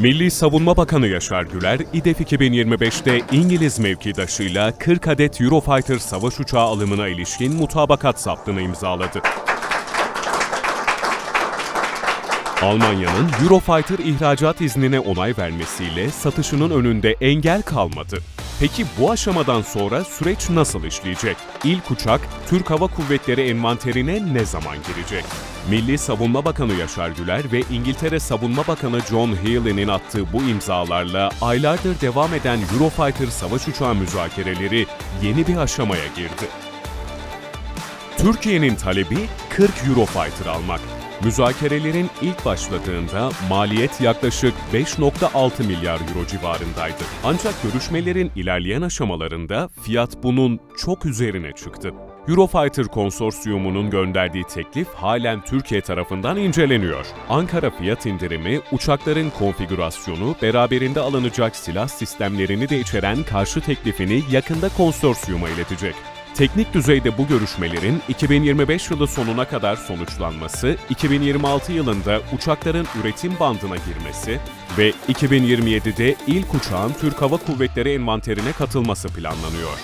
Milli Savunma Bakanı Yaşar Güler, İDEF 2025'te İngiliz mevkidaşıyla 40 adet Eurofighter savaş uçağı alımına ilişkin mutabakat saptını imzaladı. Almanya'nın Eurofighter ihracat iznine onay vermesiyle satışının önünde engel kalmadı. Peki bu aşamadan sonra süreç nasıl işleyecek? İlk uçak Türk Hava Kuvvetleri envanterine ne zaman girecek? Milli Savunma Bakanı Yaşar Güler ve İngiltere Savunma Bakanı John Healey'nin attığı bu imzalarla aylardır devam eden Eurofighter savaş uçağı müzakereleri yeni bir aşamaya girdi. Türkiye'nin talebi 40 Eurofighter almak. Müzakerelerin ilk başladığında maliyet yaklaşık 5.6 milyar euro civarındaydı. Ancak görüşmelerin ilerleyen aşamalarında fiyat bunun çok üzerine çıktı. Eurofighter konsorsiyumunun gönderdiği teklif halen Türkiye tarafından inceleniyor. Ankara fiyat indirimi, uçakların konfigürasyonu, beraberinde alınacak silah sistemlerini de içeren karşı teklifini yakında konsorsiyuma iletecek. Teknik düzeyde bu görüşmelerin 2025 yılı sonuna kadar sonuçlanması, 2026 yılında uçakların üretim bandına girmesi ve 2027'de ilk uçağın Türk Hava Kuvvetleri envanterine katılması planlanıyor.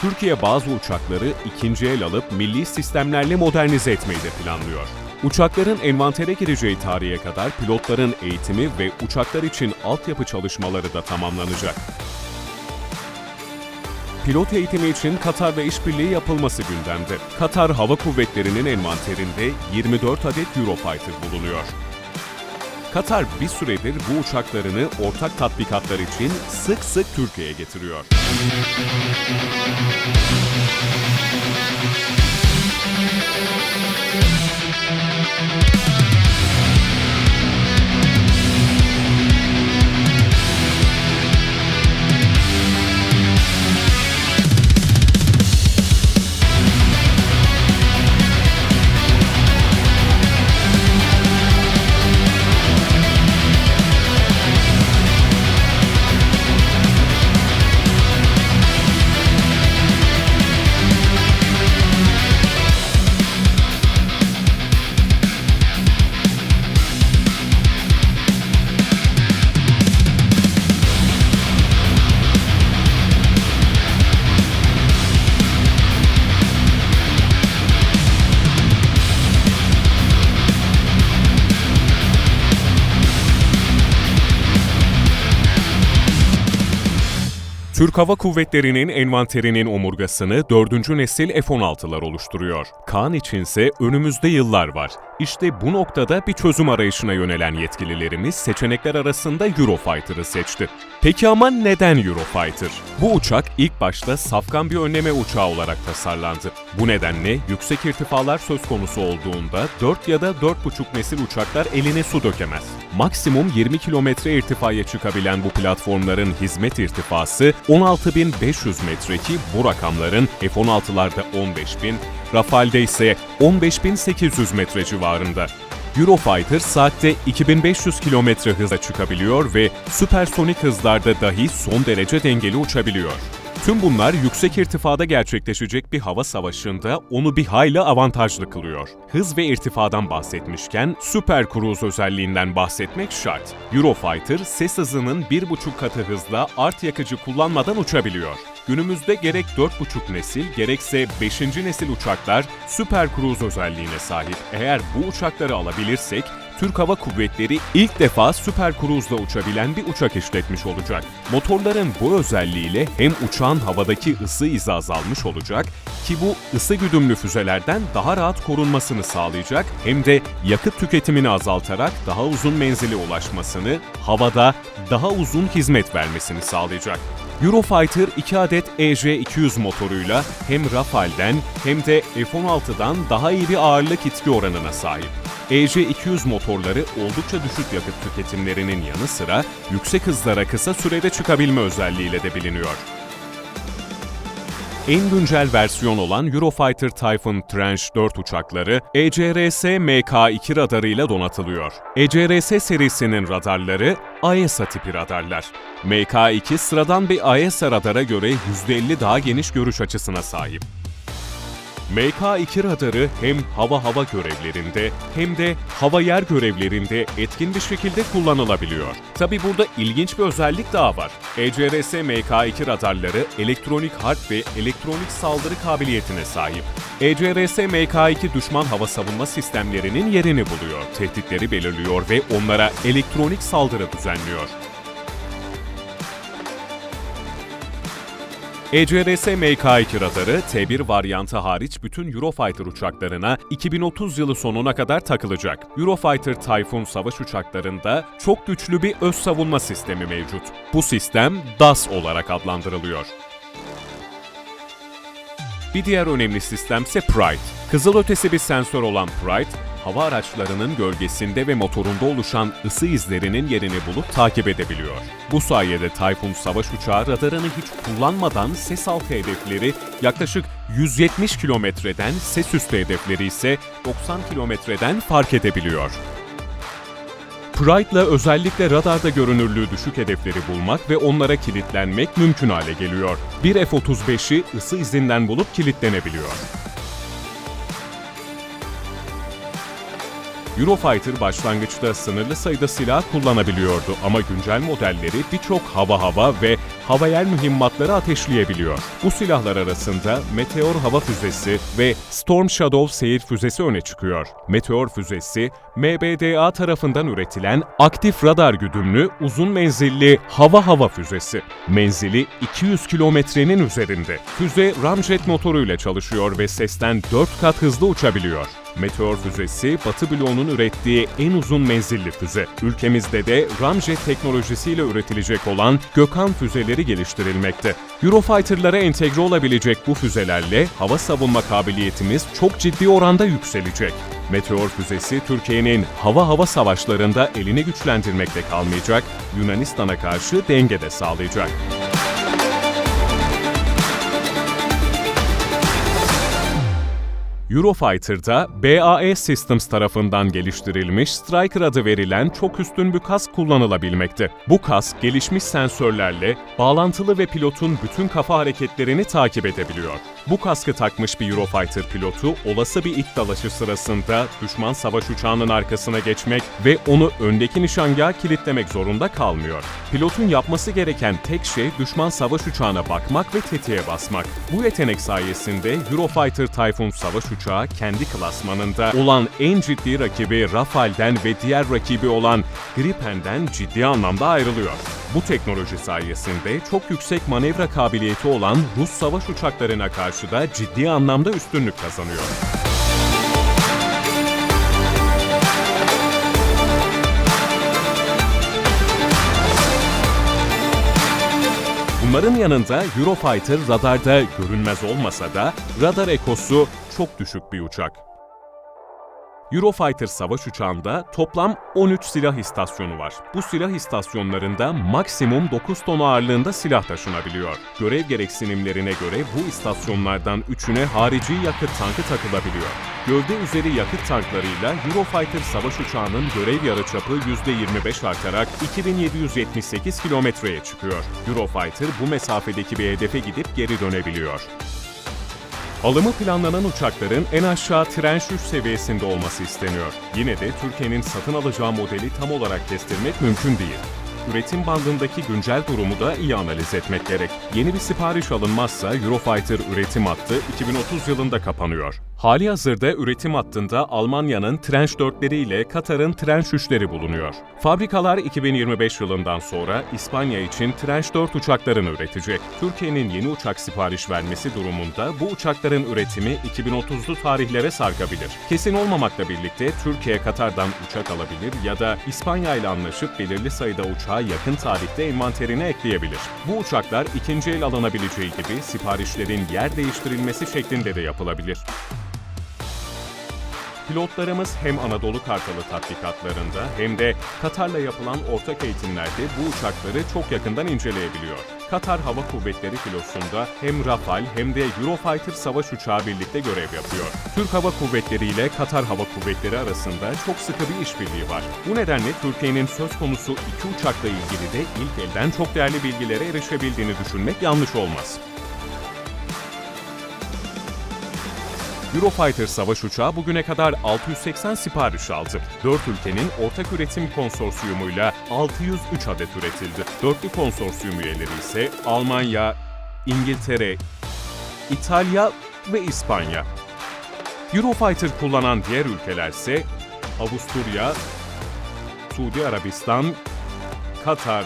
Türkiye bazı uçakları ikinci el alıp milli sistemlerle modernize etmeyi de planlıyor. Uçakların envantere gireceği tarihe kadar pilotların eğitimi ve uçaklar için altyapı çalışmaları da tamamlanacak. Pilot eğitimi için Katar'la işbirliği yapılması gündemde. Katar Hava Kuvvetleri'nin envanterinde 24 adet Eurofighter bulunuyor. Katar bir süredir bu uçaklarını ortak tatbikatlar için sık sık Türkiye'ye getiriyor. Türk Hava Kuvvetleri'nin envanterinin omurgasını 4. nesil F-16'lar oluşturuyor. Kaan içinse önümüzde yıllar var. İşte bu noktada bir çözüm arayışına yönelen yetkililerimiz seçenekler arasında Eurofighter'ı seçti. Peki ama neden Eurofighter? Bu uçak ilk başta safkan bir önleme uçağı olarak tasarlandı. Bu nedenle yüksek irtifalar söz konusu olduğunda 4 ya da 4,5 nesil uçaklar eline su dökemez. Maksimum 20 kilometre irtifaya çıkabilen bu platformların hizmet irtifası 16.500 metre ki bu rakamların F-16'larda 15.000, Rafale'de ise 15.800 metre civarında. Eurofighter saatte 2500 km hıza çıkabiliyor ve süpersonik hızlarda dahi son derece dengeli uçabiliyor. Tüm bunlar yüksek irtifada gerçekleşecek bir hava savaşında onu bir hayli avantajlı kılıyor. Hız ve irtifadan bahsetmişken Super Cruise özelliğinden bahsetmek şart. Eurofighter ses hızının 1,5 katı hızla art yakıcı kullanmadan uçabiliyor. Günümüzde gerek 4,5 nesil gerekse 5. nesil uçaklar Super Cruise özelliğine sahip. Eğer bu uçakları alabilirsek Türk Hava Kuvvetleri ilk defa Super Cruise'la uçabilen bir uçak işletmiş olacak. Motorların bu özelliğiyle hem uçağın havadaki ısı izi azalmış olacak ki bu ısı güdümlü füzelerden daha rahat korunmasını sağlayacak hem de yakıt tüketimini azaltarak daha uzun menzile ulaşmasını, havada daha uzun hizmet vermesini sağlayacak. Eurofighter 2 adet EJ-200 motoruyla hem Rafale'den hem de F-16'dan daha iyi bir ağırlık itki oranına sahip. EJ-200 motorları oldukça düşük yakıt tüketimlerinin yanı sıra yüksek hızlara kısa sürede çıkabilme özelliğiyle de biliniyor. En güncel versiyon olan Eurofighter Typhoon Tranche 4 uçakları E ECRS Mk2 radarıyla donatılıyor. E ECRS serisinin radarları AESA tipi radarlar. Mk2 sıradan bir AESA radara göre %50 daha geniş görüş açısına sahip. MK2 radarı hem hava-hava görevlerinde hem de hava-yer görevlerinde etkin bir şekilde kullanılabiliyor. Tabi burada ilginç bir özellik daha var. ECRS MK2 radarları elektronik harp ve elektronik saldırı kabiliyetine sahip. ECRS MK2 düşman hava savunma sistemlerinin yerini buluyor, tehditleri belirliyor ve onlara elektronik saldırı düzenliyor. ECRS MK2 radarı T1 varyantı hariç bütün Eurofighter uçaklarına 2030 yılı sonuna kadar takılacak. Eurofighter Typhoon savaş uçaklarında çok güçlü bir öz savunma sistemi mevcut. Bu sistem DAS olarak adlandırılıyor. Bir diğer önemli sistem ise Pride. Kızılötesi bir sensör olan Pride, hava araçlarının gölgesinde ve motorunda oluşan ısı izlerinin yerini bulup takip edebiliyor. Bu sayede Typhoon savaş uçağı radarını hiç kullanmadan ses altı hedefleri yaklaşık 170 kilometreden, ses üstü hedefleri ise 90 kilometreden fark edebiliyor. Pride'la özellikle radarda görünürlüğü düşük hedefleri bulmak ve onlara kilitlenmek mümkün hale geliyor. Bir F-35'i ısı izinden bulup kilitlenebiliyor. Eurofighter başlangıçta sınırlı sayıda silah kullanabiliyordu ama güncel modelleri birçok hava-hava ve hava-yer mühimmatları ateşleyebiliyor. Bu silahlar arasında Meteor hava füzesi ve Storm Shadow seyir füzesi öne çıkıyor. Meteor füzesi, MBDA tarafından üretilen aktif radar güdümlü uzun menzilli hava-hava füzesi. Menzili 200 kilometrenin üzerinde. Füze ramjet motoruyla çalışıyor ve sesten 4 kat hızlı uçabiliyor. Meteor füzesi, Batı bloğunun ürettiği en uzun menzilli füze. Ülkemizde de Ramjet teknolojisiyle üretilecek olan Gökhan füzeleri geliştirilmekte. Eurofighter'lara entegre olabilecek bu füzelerle hava savunma kabiliyetimiz çok ciddi oranda yükselecek. Meteor füzesi Türkiye'nin hava-hava savaşlarında elini güçlendirmekte kalmayacak, Yunanistan'a karşı dengede sağlayacak. Eurofighter'da BAE Systems tarafından geliştirilmiş Striker adı verilen çok üstün bir kask kullanılabilmekte. Bu kask gelişmiş sensörlerle bağlantılı ve pilotun bütün kafa hareketlerini takip edebiliyor. Bu kaskı takmış bir Eurofighter pilotu olası bir ilk dalaşı sırasında düşman savaş uçağının arkasına geçmek ve onu öndeki nişangaha kilitlemek zorunda kalmıyor. Pilotun yapması gereken tek şey düşman savaş uçağına bakmak ve tetiğe basmak. Bu yetenek sayesinde Eurofighter Typhoon savaş uçağı kendi klasmanında olan en ciddi rakibi Rafale'den ve diğer rakibi olan Gripen'den ciddi anlamda ayrılıyor. Bu teknoloji sayesinde çok yüksek manevra kabiliyeti olan Rus savaş uçaklarına karşı da ciddi anlamda üstünlük kazanıyor. Bunların yanında Eurofighter radarda görünmez olmasa da radar ekosu çok düşük bir uçak. Eurofighter savaş uçağında toplam 13 silah istasyonu var. Bu silah istasyonlarında maksimum 9 ton ağırlığında silah taşınabiliyor. Görev gereksinimlerine göre bu istasyonlardan 3'üne harici yakıt tankı takılabiliyor. Gövde üzeri yakıt tanklarıyla Eurofighter savaş uçağının görev yarıçapı %25 artarak 2778 kilometreye çıkıyor. Eurofighter bu mesafedeki bir hedefe gidip geri dönebiliyor. Alımı planlanan uçakların en aşağı Tranche 3 seviyesinde olması isteniyor. Yine de Türkiye'nin satın alacağı modeli tam olarak kestirmek mümkün değil. Üretim bandındaki güncel durumu da iyi analiz etmek gerek. Yeni bir sipariş alınmazsa Eurofighter üretim hattı 2030 yılında kapanıyor. Hali hazırda üretim hattında Almanya'nın Tranche 4'leri ile Katar'ın Tranche 3'leri bulunuyor. Fabrikalar 2025 yılından sonra İspanya için Tranche 4 uçaklarını üretecek. Türkiye'nin yeni uçak sipariş vermesi durumunda bu uçakların üretimi 2030'lu tarihlere sarkabilir. Kesin olmamakla birlikte Türkiye Katar'dan uçak alabilir ya da İspanya ile anlaşıp belirli sayıda uçağı yakın tarihte envanterine ekleyebilir. Bu uçaklar ikinci el alınabileceği gibi siparişlerin yer değiştirilmesi şeklinde de yapılabilir. Pilotlarımız hem Anadolu Kartalı tatbikatlarında hem de Katar'la yapılan ortak eğitimlerde bu uçakları çok yakından inceleyebiliyor. Katar Hava Kuvvetleri filosunda hem Rafale hem de Eurofighter savaş uçağı birlikte görev yapıyor. Türk Hava Kuvvetleri ile Katar Hava Kuvvetleri arasında çok sıkı bir işbirliği var. Bu nedenle Türkiye'nin söz konusu iki uçakla ilgili de ilk elden çok değerli bilgilere erişebildiğini düşünmek yanlış olmaz. Eurofighter savaş uçağı bugüne kadar 680 sipariş aldı. 4 ülkenin ortak üretim konsorsiyumuyla 603 adet üretildi. Dörtlü konsorsiyum üyeleri ise Almanya, İngiltere, İtalya ve İspanya. Eurofighter kullanan diğer ülkelerse Avusturya, Suudi Arabistan, Katar,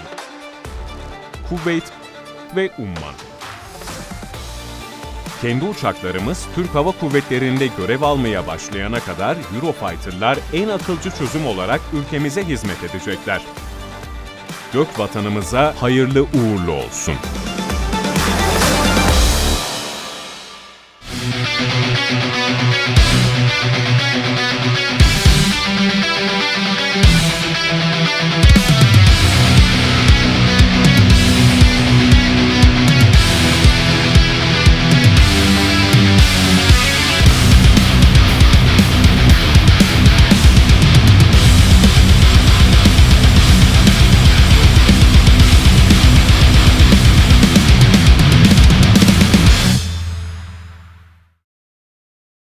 Kuveyt ve Umman. Kendi uçaklarımız Türk Hava Kuvvetleri'nde görev almaya başlayana kadar Eurofighter'lar en akılcı çözüm olarak ülkemize hizmet edecekler. Gök vatanımıza hayırlı uğurlu olsun.